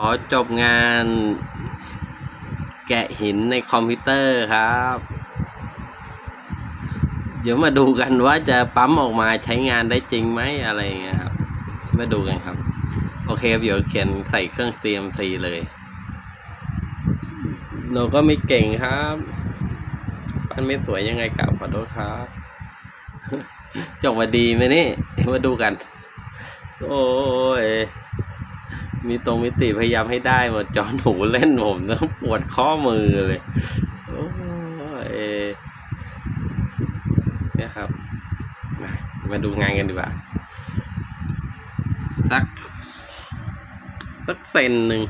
ขอจบงานแกะหินในคอมพิวเตอร์ครับ เดี๋ยวมาดูกันว่าจะปั๊มออกมาใช้งานได้จริงไหมอะไรเงี้ยครับ มาดูกันครับ โอเคครับเดี๋ยวเขียนใส่เครื่อง CMC เลยเราก็ไม่เก่งครับปั้นไม่สวยยังไงกลับขอโทษครับ จบมาดีไหมนี่ มาดูกัน โอ้ย มีตรงมิติพยายามให้ได้หมดจอนหนูเล่นผมต้องปวดข้อมือเลยโอ้ยเนี่ยครับ มามาดูงานกันดีกว่า สัก สักเซนหนึ่ง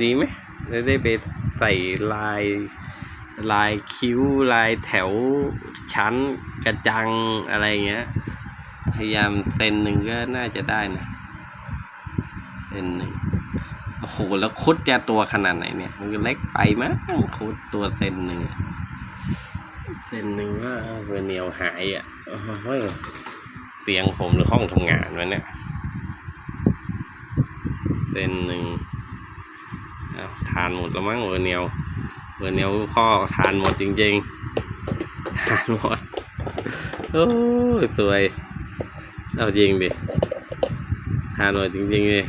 ดีไหมได้ไปใส่ลายลายคิ้วลายแถวชั้นกระจังอะไรเงี้ย พยายามเซนหนึ่งก็น่าจะได้นะ เซนหนึ่งโอ้โหแล้วคุดจะตัวขนาดไหนเนี่ย มันเล็กไปมั้งคุดตัวเซนหนึ่งอะเซนหนึ่งว่าเวอร์เนียวหายอะโอ้ยเตียงผมหรือห้องทำงานวะเนี่ยเซนหนึ่งอ้าวทานหมดแล้วมั้งเวอร์เนียวเวอร์เนียวข้อทานหมดจริง ๆ ทานหมดโอ้ยสวยเอาจริงดิทานหมดจริงๆเลย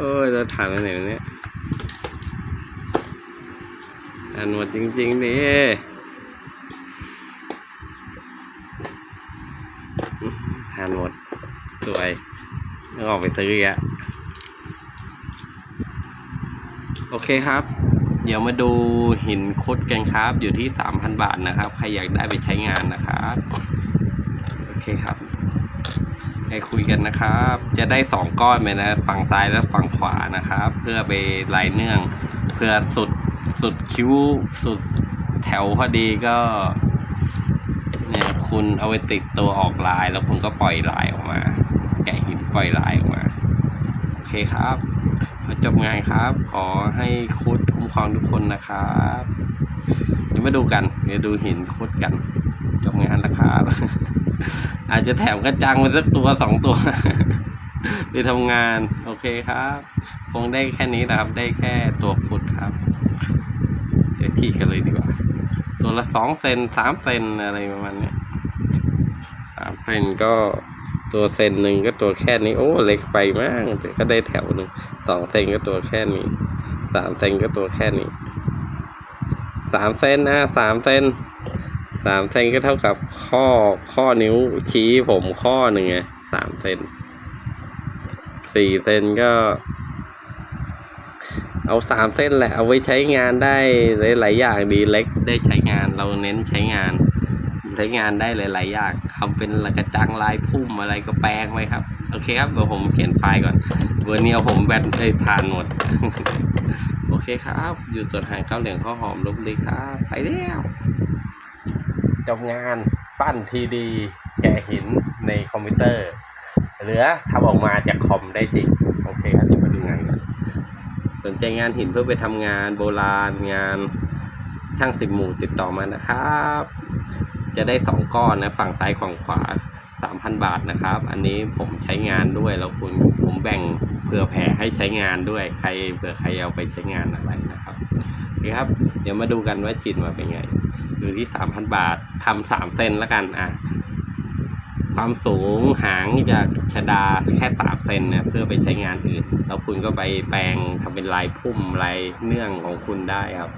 โอ้ยเราทานไปไหนวะเนี่ยทานหมดจริงๆดิทานหมดสวยอออกไปซื้ออีกอะโอเคครับ เดี๋ยวมาดูหินคดกันครับ อยู่ที่สามพันบาทนะครับ ใครอยากได้ไปใช้งานนะครับ โอเคครับ ให้คุยกันนะครับ จะได้สองก้อนไปนะ ฝั่งซ้ายและฝั่งขวานะครับ เพื่อไปลายเนื่อง เพื่อสุดสุดคิ้วสุดแถวพอดีก็ เนี่ยคุณเอาไปติดตัวออกลาย แล้วคุณก็ปล่อยลายออกมา แกะหินปล่อยลายออกมา โอเคครับจบงานครับ ขอให้คุดคุ้มครองทุกคนนะครับเดี๋ยวมาดูกัน เดี๋ยวดูหินคุดกัน จบงานแล้วครับ อาจจะแถมกระจังไปสักตัวสองตัว ไปทำงาน โอเคครับ คงได้แค่นี้นะครับ ได้แค่ตัวขุดครับเดี๋ยวขี่กันเลยดีกว่า ตัวละสองเซนสามเซนอะไรประมาณนี้สามเซนก็ตัวเซนหนึ่งก็ตัวแค่นี้ โอ้เล็กไปมากแต่ก็ได้แถวหนึ่งสองเซนก็ตัวแค่นี้สามเซนก็ตัวแค่นี้สามเซนนะสามเซน สามเซนก็เท่ากับข้อข้อนิ้วชี้ผมข้อหนึ่งไงสามเซนสี่เซนก็ เอาสามเส้นแหละ เอาไว้ใช้งานได้หลายๆอย่างดีเล็กได้ใช้งานเราเน้นใช้งาน ใช้งานได้หลายๆอย่างทำเป็นกระจังลายพุ่มอะไรก็แปลงไว้ครับ โอเคครับเดี๋ยวผมเขียนไฟล์ก่อนเวอร์เนียผมแบตได้ทานหมด โอเคครับ อยู่ส่วนหางข้าวเหลืองข้าวหอมลบดีครับ ไปแล้ว จบงานปั้นทีดีแกะหินในคอมพิวเตอร์ เหลือทำออกมาจากคอมได้จริง โอเคครับเดี๋ยวมาดูงานกันสนใจงานหินเพื่อไปทำงานโบราณงานช่างสิบหมู่ติดต่อมานะครับ จะได้สองก้อนนะฝั่งซ้ายฝั่งขวาสามพันบาทนะครับ อันนี้ผมใช้งานด้วยแล้วคุณผมแบ่งเผื่อแผ่ให้ใช้งานด้วย ใครเผื่อใครเอาไปใช้งานอะไรนะครับโอเคครับ เดี๋ยวมาดูกันว่าชิ้นมาเป็นไง อยู่ที่สามพันบาททำสามเซนแล้วกันอะความสูงหางจากชดาแค่สามเซนนะเพื่อไปใช้งานอื่น แล้วคุณก็ไปแปลงทำเป็นลายพุ่มลายเนื่องของคุณได้ครับ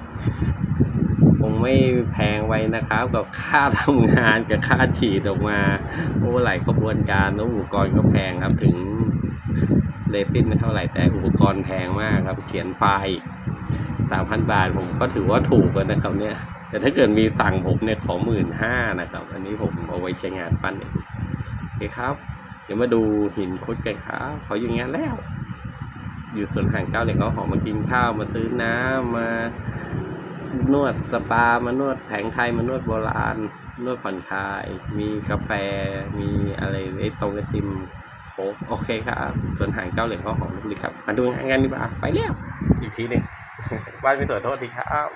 คงไม่แพงไว้นะครับ กับค่าทำงานกับค่าฉีดออกมาโอ้หลายขบวนการแล้วอุปกรณ์ก็แพงครับ ถึงเลฟินไม่เท่าไหร่แต่อุปกรณ์แพงมากครับ เขียนไฟล์สามพันบาทผมก็ถือว่าถูกแล้วนะครับเนี่ย แต่ถ้าเกิดมีสั่งผมเนี่ยขอหมื่นห้านะครับ อันนี้ผมเอาไว้ใช้งานปั้นเองโอเคครับ เดี๋ยวมาดูหินคุดกันครับเขาอยู่งานแล้ว อยู่สวนห่างเก้าเหล็กเขาหอมมากินข้าวมาซื้อน้ำมานวดสปามานวดแผงไทยมานวดโบราณ นวดผ่อนคลาย มีกาแฟมีอะไรไอ้ตรงไอติมโคกโอเคครับสวนห่างเก้าเหล็กเขาหอมลูกดีครับ มาดูงานกันดีกว่าไปแล้วอีกทีหนึ่งบ้านไม่สวยโทษทีครับ